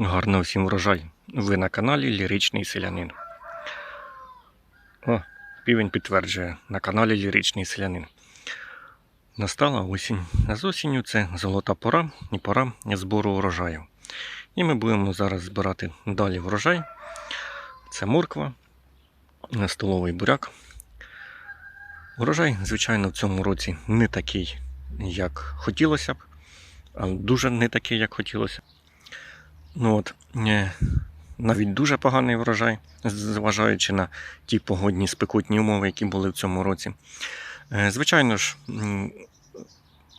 Гарно всім врожай. Ви на каналі Ліричний Селянин. О, півень підтверджує на каналі Ліричний Селянин. Настала осінь. А з осінню це золота пора і пора збору урожаю. І ми будемо зараз збирати далі врожай. Це морква, столовий буряк. Урожай, звичайно, в цьому році не такий, як хотілося б, дуже не такий, як хотілося. Ну от, е, навіть дуже поганий врожай, зважаючи на ті погодні спекотні умови, які були в цьому році. Е, Звичайно ж,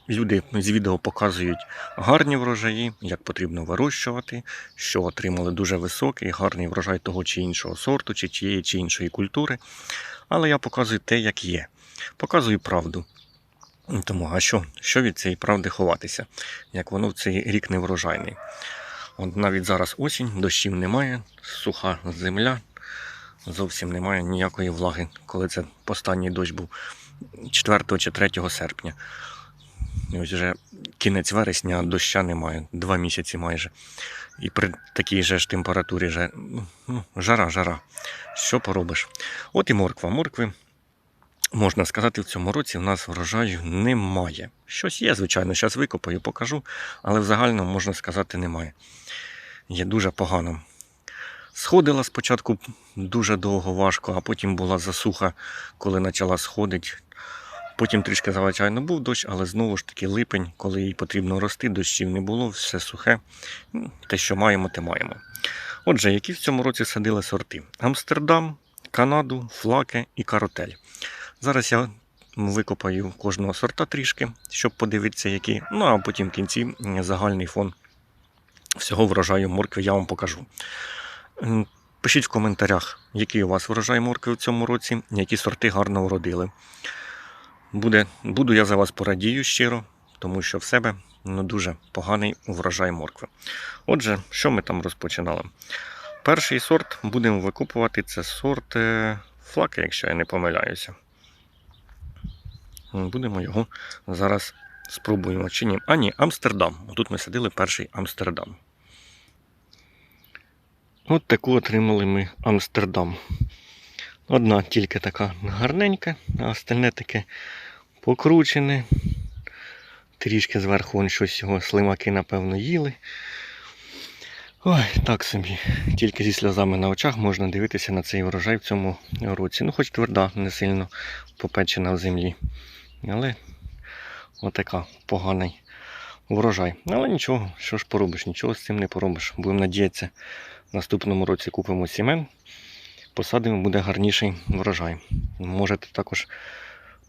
люди з відео показують гарні врожаї, як потрібно вирощувати, що отримали дуже високий, гарний врожай того чи іншого сорту, чи тієї чи іншої культури. Але я показую те, як є. Показую правду. Тому, а що, що від цієї правди ховатися, як воно в цей рік не врожайний? От навіть зараз осінь, дощів немає, суха земля, зовсім немає ніякої влаги, коли це останній дощ був 4 чи 3 серпня. Ось вже кінець вересня, а доща немає, два місяці майже. І при такій же ж температурі вже, ну, жара, жара. Що поробиш? От і морква. Моркви, можна сказати, в цьому році в нас врожаю немає. Щось є, звичайно, зараз викопаю, покажу, але в загальному можна сказати немає. Є дуже погано. Сходила спочатку дуже довго важко, а потім була засуха, коли почала сходити. Потім трішки, звичайно, був дощ, але знову ж таки липень, коли їй потрібно рости, дощів не було, все сухе. Ну, Те, що маємо, те маємо. Отже, які в цьому році садили сорти? Амстердам, Канаду, Флаке і Каротель. Зараз я викопаю кожного сорта трішки, щоб подивитися, які. Ну а потім в кінці загальний фон всього врожаю моркви я вам покажу. Пишіть в коментарях, який у вас врожай моркви в цьому році, які сорти гарно вродили. Буде, буду я за вас порадію щиро, тому що в себе ну, дуже поганий врожай моркви. Отже, що ми там розпочинали? Перший сорт будемо викупувати це сорт е, флаки, якщо я не помиляюся. Будемо його зараз спробуємо чи ні. А ні, Амстердам. Тут ми садили перший Амстердам. От таку отримали ми Амстердам. Одна тільки така гарненька, а остальне таке покручене. Трішки зверху вон щось його слимаки, напевно, їли. Ой, так собі. Тільки зі сльозами на очах можна дивитися на цей врожай в цьому році. Ну, хоч тверда, не сильно попечена в землі. Але отака поганий врожай. Але нічого, що ж поробиш, нічого з цим не поробиш. Будемо надіятися, в наступному році купимо сімен, посадимо, буде гарніший врожай. Можете також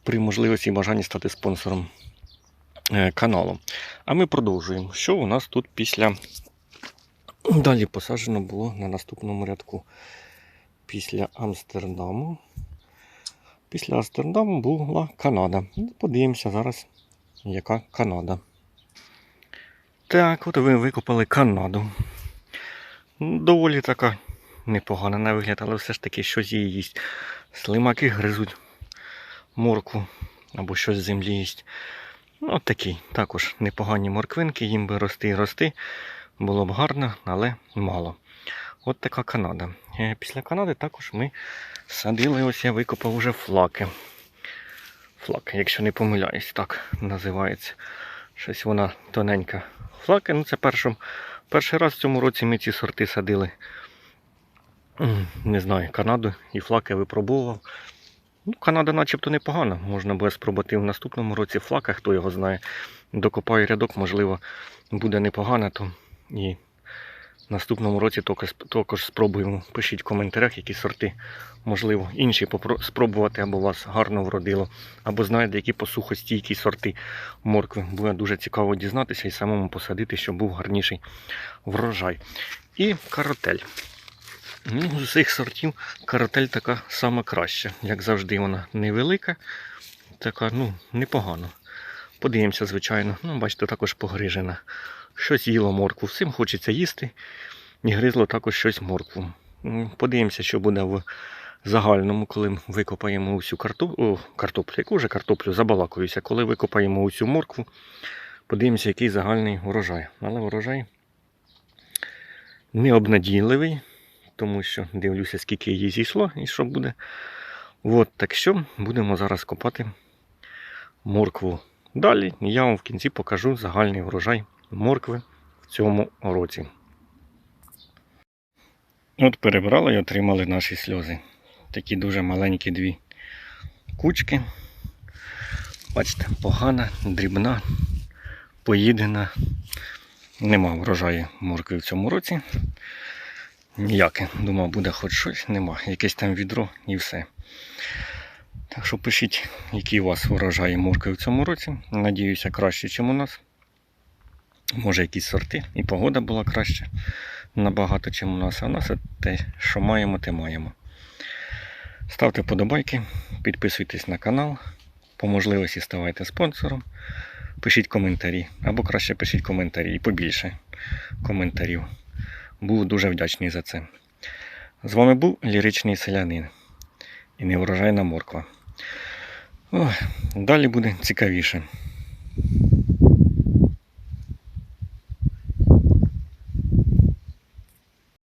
при можливості і бажанні стати спонсором е, каналу. А ми продовжуємо. Що у нас тут після. Далі посаджено було на наступному рядку. Після Амстердаму. Після Амстердаму була Канада. Подивимося зараз, яка Канада. Так, от ви викопали Канаду. Доволі така непогана на вигляд, але все ж таки щось її їсть. Слимаки гризуть моркву або щось з землі їсть. Ну, от такі також непогані морквинки, їм би рости і рости. Було б гарно, але мало. От така Канада. Е, Після Канади також ми садили, ось я викопав уже флаки. Флаки, якщо не помиляюсь, так називається. Щось вона тоненька. Флаки, ну це першим, перший раз в цьому році ми ці сорти садили. Не знаю, Канаду і флаки випробував. Ну, Канада начебто непогана. Можна буде спробувати в наступному році флака, хто його знає. Докопаю рядок, можливо, буде непогано, то і наступному році також, спробуємо. Пишіть в коментарях, які сорти, можливо, інші спробувати, або вас гарно вродило, або знаєте, які посухостійкі сорти моркви. Буде дуже цікаво дізнатися і самому посадити, щоб був гарніший врожай. І каротель. Ну, з усіх сортів каротель така сама краща. Як завжди, вона невелика, така, ну, непогана. Подивимося, звичайно. Ну, бачите, також погрижена. Щось їло моркву. Всім хочеться їсти. І гризло також щось моркву. Подивимося, що буде в загальному, коли викопаємо усю карту... О, картоплю. Яку вже картоплю забалакуюся, коли викопаємо усю моркву. Подивимося, який загальний урожай. Але урожай необнадійливий, тому що дивлюся, скільки її зійшло і що буде. От, так що будемо зараз копати моркву. Далі я вам в кінці покажу загальний врожай моркви в цьому році. От перебрали і отримали наші сльози. Такі дуже маленькі дві кучки. Бачите, погана, дрібна, поїдена. Нема врожаю моркви в цьому році. Ніяке. Думав, буде хоч щось, нема. Якесь там відро і все. Так що пишіть, які у вас врожаї моркви в цьому році. Надіюся, краще, ніж у нас. Може, якісь сорти, і погода була краще набагато, ніж у нас. А у нас те, що маємо, те маємо. Ставте подобайки, підписуйтесь на канал, по можливості ставайте спонсором, пишіть коментарі, або краще пишіть коментарі і побільше коментарів. Був дуже вдячний за це. З вами був ліричний селянин і неврожайна морква. Ой, далі буде цікавіше.